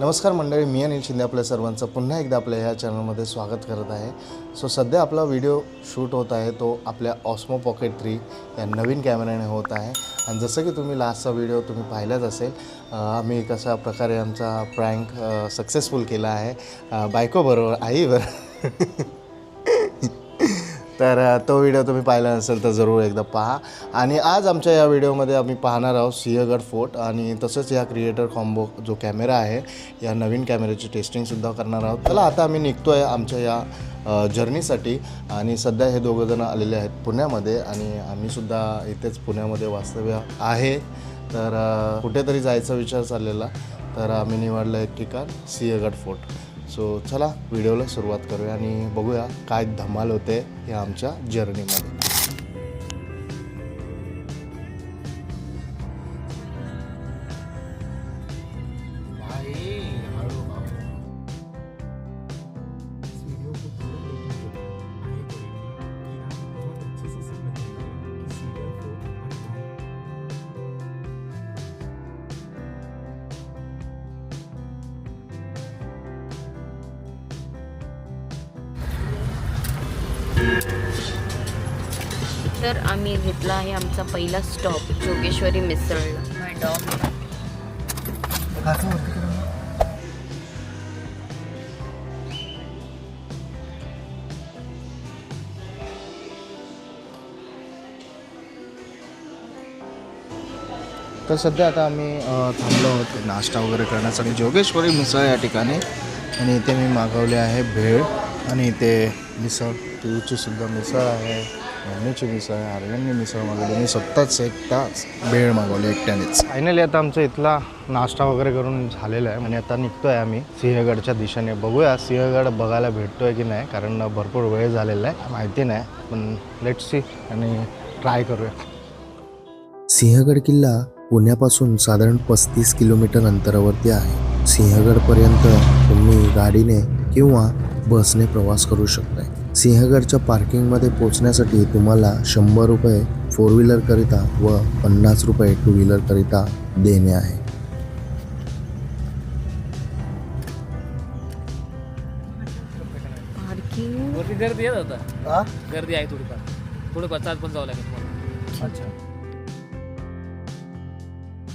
नमस्कार मंडळी मी अनिल शिंदे आपल्या सर्वांचं पुन्हा एकदा आपल्या ह्या चॅनलमध्ये स्वागत करत आहे. सो सध्या आपला व्हिडिओ शूट होत आहे तो आपल्या ऑस्मो पॉकेट थ्री या नवीन कॅमेऱ्याने होत आहे. आणि जसं की तुम्ही लास्टचा व्हिडिओ तुम्ही पाहिलाच असेल आम्ही कशा प्रकारे आमचा प्रँक सक्सेसफुल केला आहे. बायकोबरोबर आईवर तर तो व्हिडिओ तुम्ही पाहिला नसेल तर जरूर एकदा पहा. आणि आज आमच्या या व्हिडिओमध्ये आम्ही पाहणार आहोत सिंहगड फोर्ट आणि तसंच या क्रिएटर कॉम्बो जो कॅमेरा आहे या नवीन कॅमेऱ्याची टेस्टिंगसुद्धा करणार आहोत. चला आता आम्ही निघतो आहे आमच्या या जर्नीसाठी आणि सध्या हे दोघंजणं आलेले आहेत पुण्यामध्ये आणि आम्हीसुद्धा इथेच पुण्यामध्ये वास्तव्य आहे. तर कुठेतरी जायचा विचार चाललेला. तर आम्ही निवडलं एक ठिकाण सिंहगड फोर्ट. सो चला व्हिडिओला सुरुवात करूया आणि बघूया काय धमाल होते या आमच्या जर्नीमध्ये तर आम्ही घेतला आहे आमचा पहिला स्टॉप जोगेश्वरी मिसळला. माय डॉग तर सध्या आता आम्ही अ, थांबलो आहोत नाश्ता वगैरे करण्यासाठी. जोगेश्वरी मिसळ या ठिकाणी. आणि इथे मी मागवले आहे भेळ. आणि इथे मिसळ पिऊची सुद्धा मिसळ आहे. मम्मीची मिसळ आहे आर्यनने मिसळ मागवली. मी स्वतःच एकटाच भेळ मागवली एकट्यानेच. फायनली आता आमचा इथला नाश्ता वगैरे करून झालेला आहे. आणि आता निघतो आहे आम्ही सिंहगडच्या दिशेने. बघूया सिंहगड बघायला भेटतोय की नाही कारण भरपूर वेळ झालेला आहे. माहिती नाही पण लेट सी आणि ट्राय करूया. सिंहगड किल्ला पुण्यापासून साधारण पस्तीस किलोमीटर अंतरावरती आहे. सिंहगडपर्यंत तुम्ही गाडीने किंवा बसने प्रवास करू शकताय. सिंहगडच्या पार्किंगमध्ये पोहोचण्यासाठी तुम्हाला शंभर रुपये फोर व्हीलरकरिता व पन्नास रुपये टू व्हीलरकरिता देणे आहे. गर्दी येत होता गर्दी आहे थोडीफार. थोडं पचास पण जावं लागेल तुम्हाला. अच्छा.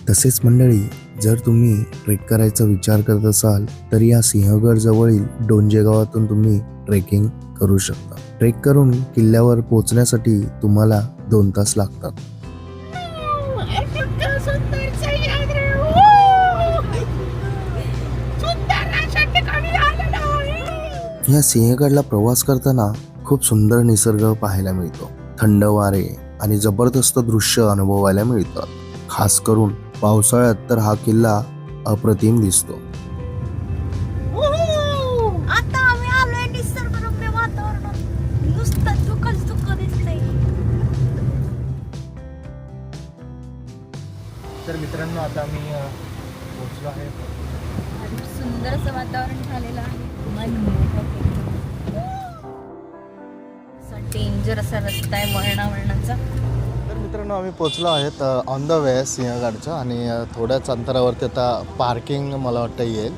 तसेच मंडळी जर तुम्ही ट्रेक करायचा विचार करत असाल तर या सिंहगड जवळील डोंजे गावातून तुम्ही ट्रेकिंग करू शकता ट्रेक करून किल्ल्यावर पोहोचण्यासाठी तुम्हाला दोन तास लागतात. या सिंहगडला प्रवास करताना खूप सुंदर निसर्ग पाहायला मिळतो. थंड वारे आणि जबरदस्त दृश्य अनुभवायला मिळतात. खास करून पावसाळ्यात तर हा किल्ला अप्रतिम दिसतो. डेंजर असा रस्ता आहे वळणा वळणाचा. तर मित्रांनो आम्ही पोचलो आहेत ऑन द वे सिंहगडच्या आणि थोड्याच अंतरावरती आता पार्किंग मला वाटतं येईल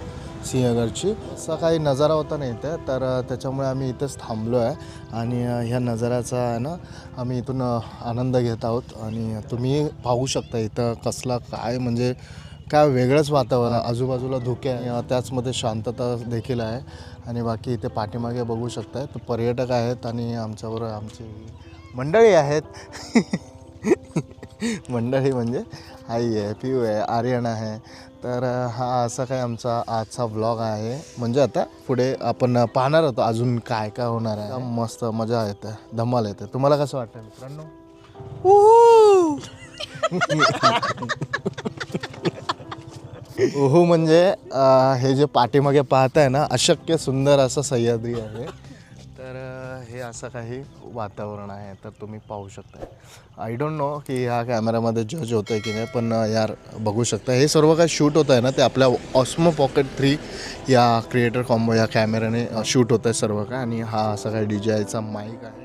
सिंहगडची. असा काही नजारा होता नाही इथे तर त्याच्यामुळे आम्ही इथेच थांबलो आहे आणि ह्या नजाऱ्याचा आहे ना आम्ही इथून आनंद घेत आहोत आणि तुम्ही पाहू शकता इथं कसला काय म्हणजे काय वेगळंच वातावरण आजूबाजूला धुके आहे त्याचमध्ये शांतता देखील आहे. आणि बाकी इथे पाठीमागे बघू शकताय. तर पर्यटक आहेत आणि आमच्याबरोबर आमची मंडळी आहेत. मंडळी म्हणजे आई आहे पिऊ आहे आर्यन आहे. तर हा असा काय आमचा आजचा ब्लॉग आहे. म्हणजे आता पुढे आपण पाहणार होतो अजून काय काय होणार आहे. मस्त मजा येते धमाल येते. तुम्हाला कसं वाटतं मित्रांनो? ओहो म्हणजे हे जे पाठीमागे पाहताय ना अशक्य सुंदर असं सह्याद्री आहे. तर हे असं काही वातावरण आहे तर तुम्ही पाहू शकता आय डोंट नो की ह्या कॅमेऱ्यामध्ये जज होतं आहे की नाही पण यार बघू शकता हे सर्व काही शूट होतं आहे ना ते आपल्या ऑस्मो पॉकेट थ्री या क्रिएटर कॉम्बो या कॅमेऱ्याने शूट होत आहे सर्व काय आणि हा असा काही डी जे आयचा माईक आहे.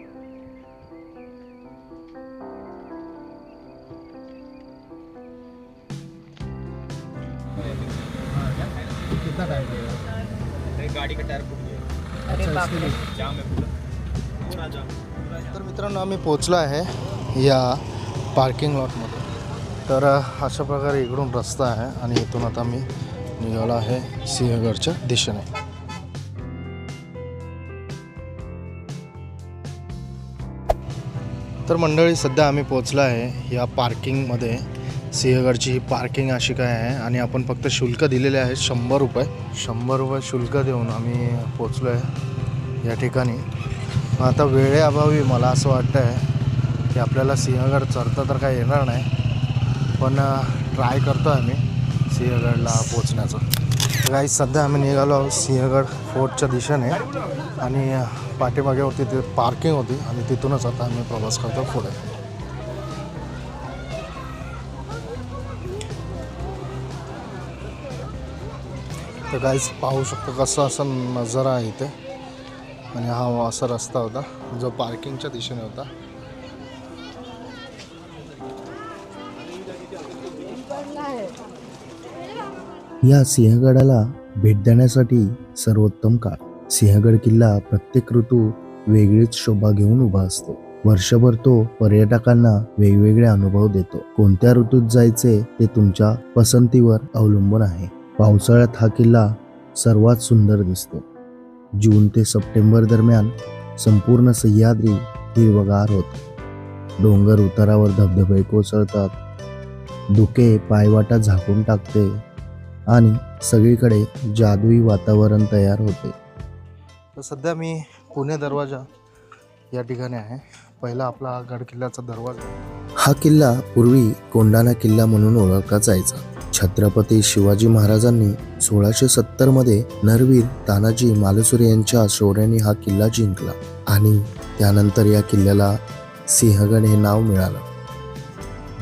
मी आम्ही पोचलो आहे या पार्किंग लॉटमध्ये तर अशा प्रकारे इकडून रस्ता आहे आणि इथून आता मी निघालो आहे सिंहगडच्या दिशेने. तर मंडळी सध्या आम्ही पोचलो आहे या पार्किंगमध्ये सिंहगडची ही पार्किंग अशी काय आहे आणि आपण फक्त शुल्क दिलेले आहे शंभर रुपये. शंभर रुपये शुल्क देऊन आम्ही पोचलो आहे या ठिकाणी. आता वेळेअभावी मला असं वाटतं आहे की आपल्याला सिंहगड चढता तर काही येणार नाही पण ट्राय करतो आहे आम्ही सिंहगडला पोचण्याचं काही सध्या आम्ही निघालो आहोत सिंहगड फोर्टच्या दिशेने आणि पाठीमागेवरती ते पार्किंग होती आणि तिथूनच आता आम्ही प्रवास करतो पुढे. तर काहीच पाहू शकतो कसं असं नजारा आहे इथे. आणि हा असा रस्ता होता जो पार्किंगच्या दिशेने होता. या सिंहगडाला भेट देण्यासाठी सर्वोत्तम काळ. सिंहगड किल्ला प्रत्येक ऋतू वेगळीच शोभा घेऊन उभा असतो. वर्षभर तो पर्यटकांना वेगवेगळे अनुभव देतो. कोणत्या ऋतूत जायचे ते तुमच्या पसंतीवर अवलंबून आहे. पावसाळ्यात हा किल्ला सर्वात सुंदर दिसतो. जून ते सप्टेंबर दरम्यान संपूर्ण सह्याद्री हिरवगार होते. डोंगर उतारावर धबधबे कोसळतात. धुके पायवाटा झाकून टाकते आणि सगळीकडे जादुई वातावरण तयार होते. तर सध्या मी पुणे दरवाजा या ठिकाणी आहे. पहिला आपला हा गड किल्ल्याचा दरवाजा. हा किल्ला पूर्वी कोंडाणा किल्ला म्हणून ओळखला जायचा. छत्रपती शिवाजी महाराजांनी सोळाशे सत्तरमध्ये नरवीर तानाजी मालुसरे यांच्या शौर्याने हा किल्ला जिंकला आणि त्यानंतर या किल्ल्याला सिंहगड हे नाव मिळालं.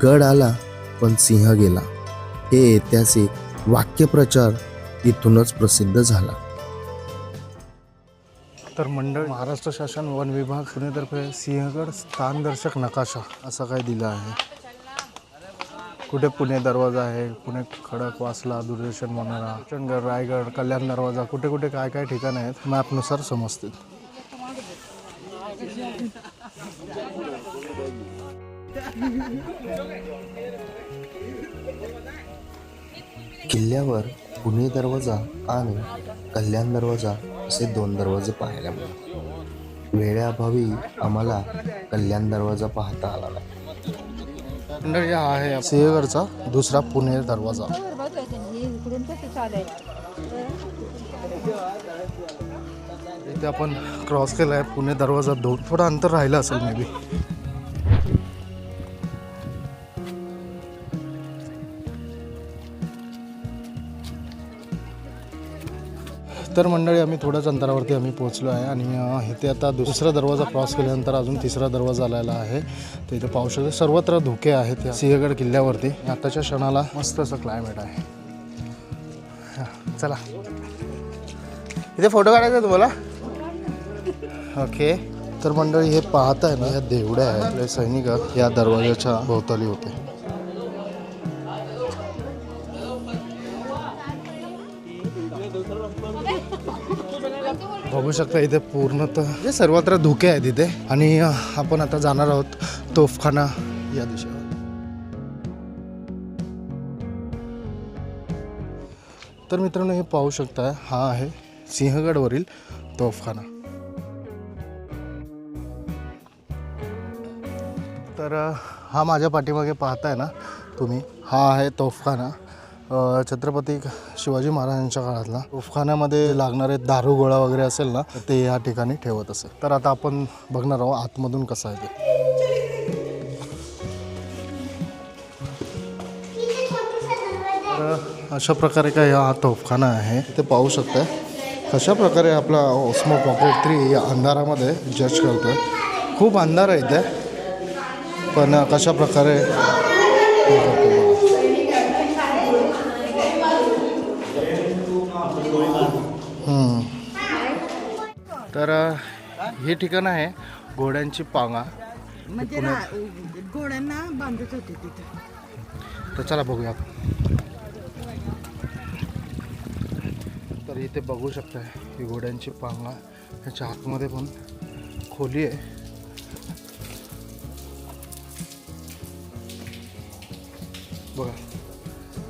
गड आला पण सिंह गेला. हे ऐतिहासिक वाक्यप्रचार इथूनच प्रसिद्ध झाला. तर मंडळ महाराष्ट्र शासन वन विभाग पुणेतर्फे सिंहगड स्थानदर्शक नकाशा असा काय दिला आहे? कुठे पुणे दरवाजा आहे पुणे खडक वासला दूरदर्शन मनोरा चंडगड रायगड कल्याण दरवाजा कुठे कुठे काय काय ठिकाणं आहेत मॅपनुसार समजतील. किल्ल्यावर पुणे दरवाजा आणि कल्याण दरवाजा असे दोन दरवाजे पाहायला मिळाले वेळेअभावी आम्हाला कल्याण दरवाजा पाहता आला नाही. हा आहे सिंहगडचा दुसरा पुणे दरवाजा. इथे आपण क्रॉस केला आहे पुणे दरवाजा दोन थोडं अंतर राहिलं असेल मे बी तर मंडळी आम्ही थोड्याच अंतरावरती आम्ही पोहोचलो आहे आणि इथे आता दुसरा दरवाजा क्रॉस केल्यानंतर अजून तिसरा दरवाजा आलेला आहे. तर इथे पाहू सर्वत्र धोके आहेत या सिंहगड किल्ल्यावरती. आताच्या क्षणाला मस्त असं क्लायमेट आहे. चला. इथे फोटो काढायचा आहे तुम्हाला? ओके. तर मंडळी हे पाहत आहे ना या देवड्या आहेत सैनिक या दरवाजाच्या भोवताली होते. बघू शकता इथे पूर्णतः हे सर्वत्र धुके आहेत इथे. आणि आपण आता जाणार आहोत तोफखाना या दिशेवर. तर मित्रांनो हे पाहू शकता हा आहे सिंहगडवरील तोफखाना. तर हा माझ्या पाठीमागे पाहताय ना तुम्ही हा आहे तोफखाना. छत्रपती शिवाजी महाराजांच्या काळातला उफखान्यामध्ये लागणारे दारू गोळा वगैरे असेल ना ते या ठिकाणी ठेवत असेल. तर आता आपण बघणार आहोत आतमधून कसं आहे ते. तर अशा प्रकारे काय हा तोफखाना आहे. ते पाहू शकताय कशा प्रकारे आपला ऑस्मो पॉकेट थ्री या अंधारामध्ये जज करतो आहे खूप अंधार आहे इथे. पण कशा प्रकारे हे करतो बघा. हम्म. तर हे ठिकाण आहे घोड्यांची पांगा. म्हणजे घोड्यांना बांधत होते तिथे. तर चला बघूया तर इथे बघू शकता ही घोड्यांची पांगा. ह्याच्या आतमध्ये पण खोली आहे. बघा.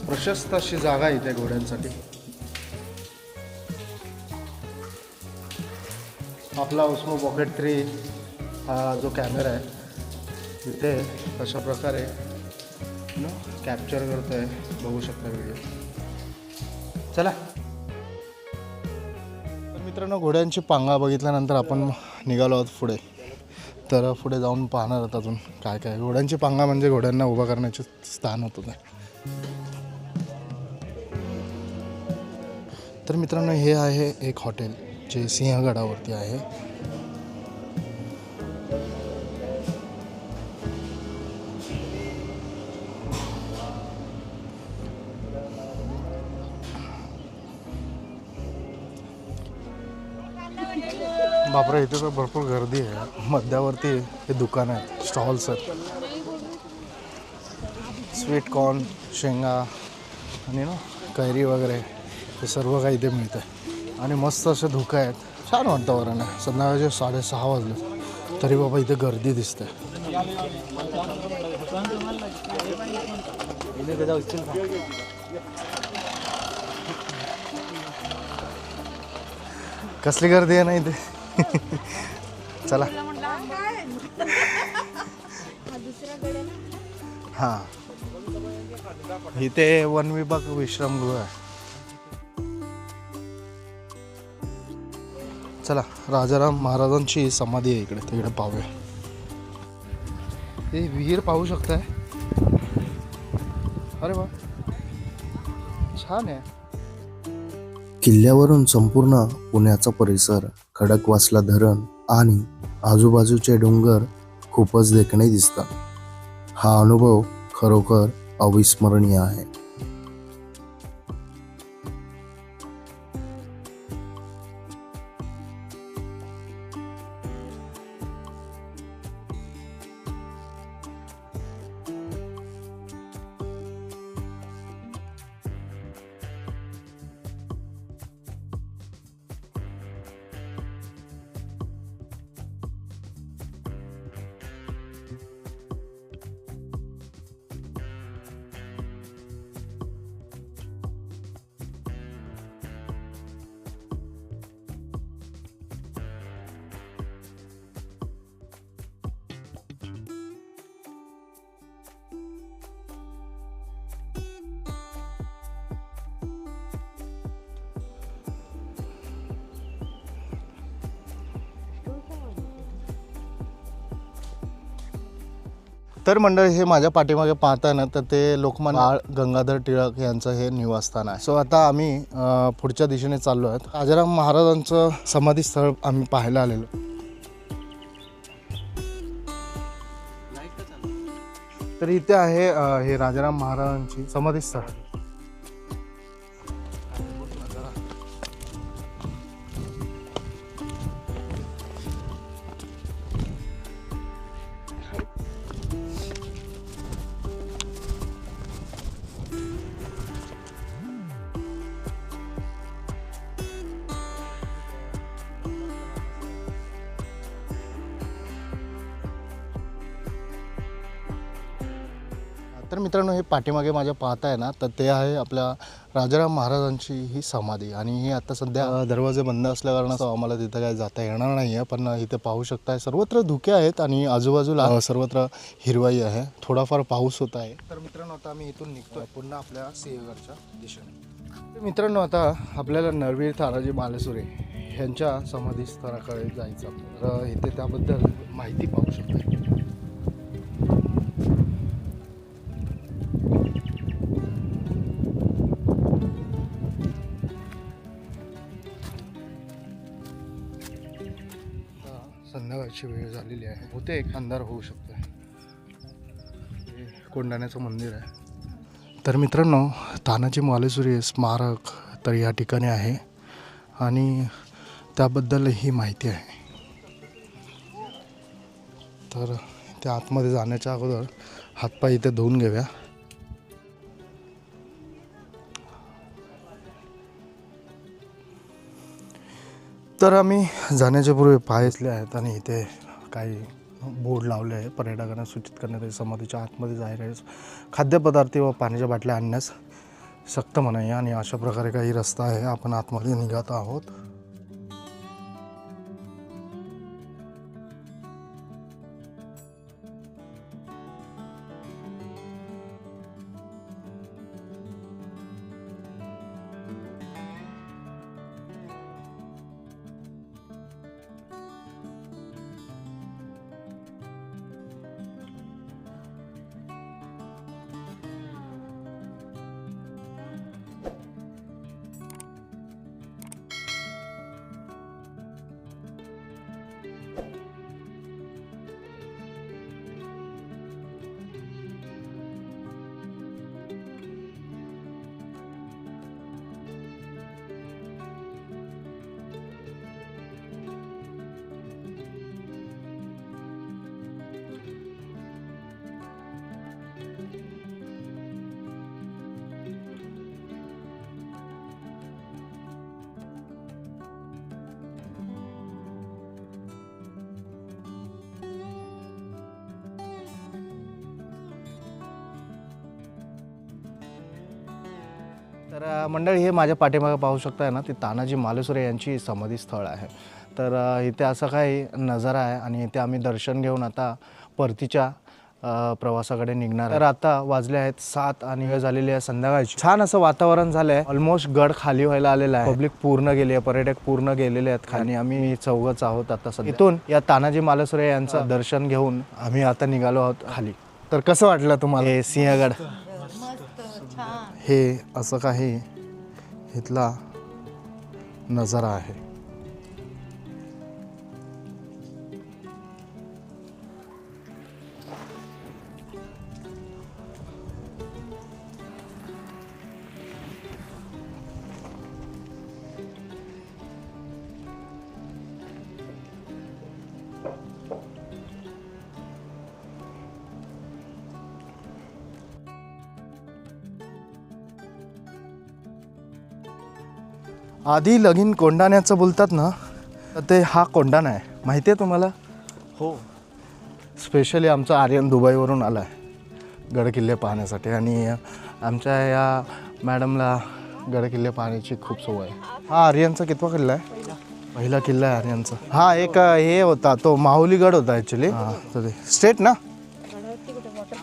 प्रशस्त अशी जागा आहे इथे घोड्यांसाठी. आपला उस्मो पॉकेट थ्री हा जो कॅमेरा आहे तिथे अशा प्रकारे कॅप्चर करतो आहे बघू शकता व्हिडिओ चला. तर मित्रांनो घोड्यांची पांगा बघितल्यानंतर आपण निघालो आहोत पुढे. तर पुढे जाऊन पाहणार आहोत अजून काय काय. घोड्यांची पांगा म्हणजे घोड्यांना उभा करण्याचे स्थान होतं ते. तर मित्रांनो हे आहे एक हॉटेल. जे सिंहगडावरती आहे. बापरे इथे तर भरपूर गर्दी आहे. मध्यावरती हे दुकान आहेत स्टॉल्स आहेत स्वीट कॉर्न शेंगा आणि ना कैरी वगैरे हे सर्व काही इथे मिळतं आणि मस्त असे धुकं आहेत. छान वातावरण आहे संध्याकाळचे साडेसहा वाजले. तरी बाबा इथे गर्दी दिसते. कसली गर्दी आहे ना इथे? चला. हां. इथे वन विभाग विश्रामगृह आहे. चला राजाराम महाराजांची समाधी आहे इकडे तिकडे पाहूया. ते विहीर पाहू शकताय? अरे वा. छान आहे. किल्ल्यावरून संपूर्ण पुण्याचा परिसर खडकवासला धरण आणि आजूबाजूचे डोंगर खूपच देखणे दिसतात. हा अनुभव खरोखर अविस्मरणीय आहे. तर मंडळी हे माझ्या पाठीमागे पाहताय ना तर ते लोकमान्य बाळ गंगाधर टिळक यांचं हे निवासस्थान आहे. सो आता आम्ही पुढच्या दिशेने चाललो आहेत राजाराम महाराजांचं समाधी स्थळ आम्ही पाहायला आलेलो. तर इथे आहे हे राजाराम महाराजांची समाधी स्थळ तर मित्रांनो हे पाठीमागे माझ्या पाहताय ना तर ते आहे आपल्या राजाराम महाराजांची ही समाधी. आणि ही आता सध्या दरवाजे बंद असल्याकारणाचं आम्हाला तिथं काय जाता येणार नाही आहे पण इथे पाहू शकताय सर्वत्र धुके आहेत आणि आजूबाजूला सर्वत्र हिरवाई आहे. थोडाफार पाऊस होत आहे. तर मित्रांनो आता आम्ही इथून निघतोय पुन्हा आपल्या सिंहगडच्या दिशेने. तर मित्रांनो आता आपल्याला नरवीर तानाजी बालेसुरे यांच्या समाधी स्थळाकडे जायचं तर इथे त्याबद्दल माहिती पाहू शकतो संध्याकाळची वेळ झालेली आहे. होते एक अंधार होऊ शकतो. हे कोंडाण्याचं मंदिर आहे. तर मित्रांनो तानाजी मालेश्वरी स्मारक तर या ठिकाणी आहे आणि त्याबद्दल ही माहिती आहे. तर त्या आतमध्ये जाण्याच्या अगोदर हातपाय इथे धुवून घेऊया. तर आम्ही जाण्याच्या पूर्वी पाहिसले आहेत आणि इथे काही बोर्ड लावले आहे. पर्यटकांना सूचित करण्यात समाधीच्या आतमध्ये जायला खाद्यपदार्थ व पाण्याच्या बाटल्या आणण्यास सक्त म्हणाय आणि अशा प्रकारे काही रस्ता आहे. आपण आतमध्ये निघत आहोत. तर मंडळी हे माझ्या पाठीमागे पाहू शकताय ना ती तानाजी मालुसरे यांची समाधी स्थळ आहे. तर इथे असं काही नजारा आहे आणि इथे आम्ही दर्शन घेऊन आता परतीच्या प्रवासाकडे निघणार तर आता वाजले आहेत सात आणि वेळ झालेली आहे संध्याकाळची. छान असं वातावरण झालं आहे ऑलमोस्ट गड खाली व्हायला आलेला आहे. पब्लिक पूर्ण गेली आहे. पर्यटक पूर्ण गेलेले आहेत. खाली आम्ही चौघच आहोत आता सध्या. इथून या तानाजी मालुसरे यांचं दर्शन घेऊन आम्ही आता निघालो आहोत खाली. तर कसं वाटलं तुम्हाला? हे सिंहगड. हे असं काही इथला नजारा आहे. आधी लगीन कोंडाण्याचं बोलतात ना तर ते हा कोंडाणा आहे. माहिती आहे तुम्हाला? हो. स्पेशली आमचा आर्यन दुबईवरून आला आहे गडकिल्ले पाहण्यासाठी. आणि आमच्या या मॅडमला गडकिल्ले पाहण्याची खूप सवय आहे. हा आर्यनचा कितवा किल्ला आहे? पहिला. किल्ला आहे आर्यनचा. हा एक हे होता तो माहुली गड होता ॲक्च्युली हां. तर स्टेट ना?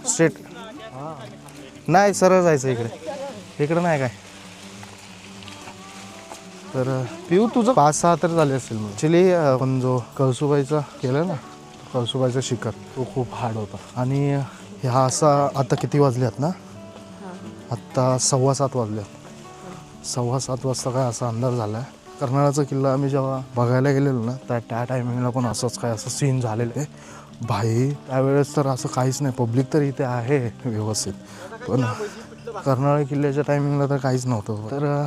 स्टेट नाही सरळ जायचं इकडे. इकडे नाही काय? तर पिऊ तुझं? पाच सहा तर झाले असेल ॲक्च्युली आपण जो कळसुबाईचा केला ना कळसुबाईचा शिखर तो खूप हार्ड होता. आणि ह्या असा आता किती वाजल्यात ना? आत्ता सव्वा सात वाजल्यात सव्वा सात वाजता काय असा अंदाज झाला आहे कर्नाळाचा किल्ला आम्ही जेव्हा बघायला गेलेलो ना त्या त्या टायमिंगला पण असंच काय असं सीन झालेलं आहे. भाई त्यावेळेस तर असं काहीच नाही पब्लिक तर इथे आहे व्यवस्थित. पण कर्नाळा किल्ल्याच्या टायमिंगला तर काहीच नव्हतं. तर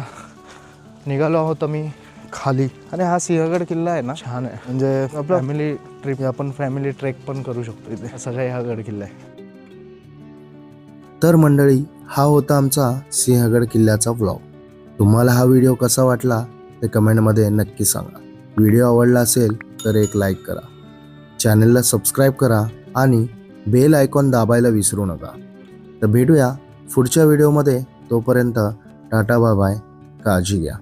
निघालो आहोत आम्ही खाली. आणि हा सिंहगड किल्ला आहे ना? छान आहे. म्हणजे आपला फॅमिली ट्रिप आपण फॅमिली ट्रेक पण करू शकतो इथे. असं काही हा गड किल्ला आहे. तर मंडळी हा होता आमचा सिंहगड किल्ल्याचा व्लॉग तुम्हाला हा व्हिडिओ कसा वाटला ते कमेंटमध्ये नक्की सांगा. व्हिडिओ आवडला असेल तर एक लाईक करा. चॅनलला सबस्क्राईब करा आणि बेल आयकॉन दाबायला विसरू नका. तर भेटूया पुढच्या व्हिडिओमध्ये तोपर्यंत टाटा बाय बाय काळजी घ्या.